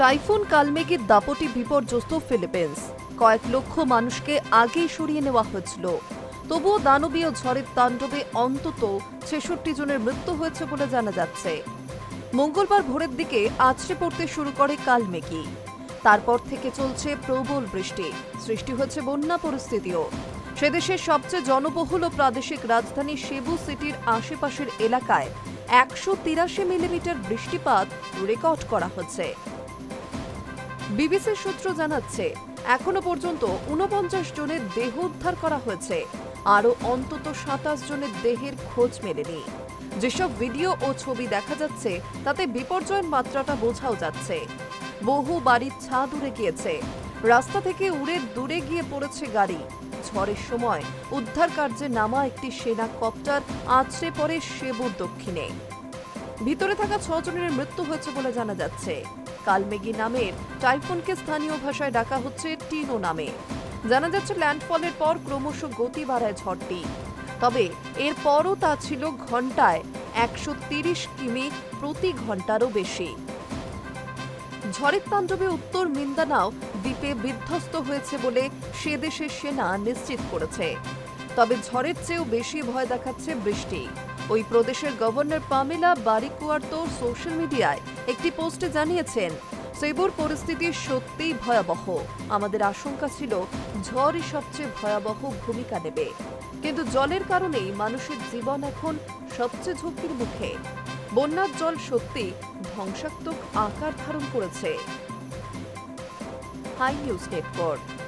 Typhoon কালমেঘের দাপটে বিপর্যস্ত Philippines. কয়েক লক্ষ মানুষকে আগেই সরিয়ে নেওয়া হয়েছিল। তবুও দানবীয় ঝড়ের তাণ্ডবে অন্তত ছেষট্টি জনের মৃত্যু হয়েছে বলে জানা যাচ্ছে। মঙ্গলবার ভোরের দিকে আছড়ে পড়তে শুরু করে কালমেঘি তারপর থেকে চলছে প্রবল বৃষ্টি। সৃষ্টি হচ্ছে বন্যা পরিস্থিতিও। সে দেশের সবচেয়ে জনবহুল ও প্রাদেশিক রাজধানী সেবু সিটির আশেপাশের এলাকায় একশো তিরাশি মিলিমিটার বৃষ্টিপাত রেকর্ড করা হচ্ছে। বিবিসির সূত্র জানাচ্ছে, এখনও পর্যন্ত উনপঞ্চাশ জনের দেহ উদ্ধার করা হয়েছে। আরও অন্তত সাতাশ জনের দেহের খোঁজ মেলেনি। যেসব ভিডিও ও ছবি দেখা যাচ্ছে, তাতে বিপর্যয়ের মাত্রাটা বোঝাও যাচ্ছে। বহু বাড়ির ছাদ উড়ে গিয়েছে। রাস্তা থেকে উড়ে দূরে গিয়ে পড়েছে গাড়ি। ঝড়ের সময় উদ্ধার কার্যে নামা একটি সেনা কপ্টার আছড়ে পড়ে সেবুর দক্ষিণে। ভিতরে থাকা ছজনের মৃত্যু হয়েছে বলে জানা যাচ্ছে। কালমেগি নামের টাইফুনকে স্থানীয় ভাষায় ডাকা হচ্ছে টিনো নামে। জানা যাচ্ছে, ল্যান্ডফলের পর ক্রমশ গতি বাড়ায় ঝড়টি। তবে এরপরও তা ছিল ঘন্টায় একশো তিরিশ কিমি প্রতি ঘন্টারও বেশি। ঝড়ের তাণ্ডবে উত্তর মিন্দানাও দ্বীপে বিধ্বস্ত হয়েছে বলে সে দেশের সেনা নিশ্চিত করেছে। তবে ঝড়ের চেয়েও বেশি ভয় দেখাচ্ছে বৃষ্টি। ওই প্রদেশের গভর্নর পামেলা বারিকুয়ার তো সোশ্যাল মিডিয়ায় একটি পোস্টে জানিয়েছেন, সেবুর পরিস্থিতি সত্যিই ভয়াবহ। আমাদের আশঙ্কা ছিল ঝড়ই সবচেয়ে ভয়াবহ ভূমিকা নেবে। কিন্তু জলের কারণেই মানুষের জীবন এখন সবচেয়ে ঝুঁকির মুখে। বন্যার জল সত্যি ধ্বংসাত্মক আকার ধারণ করেছে। High news network.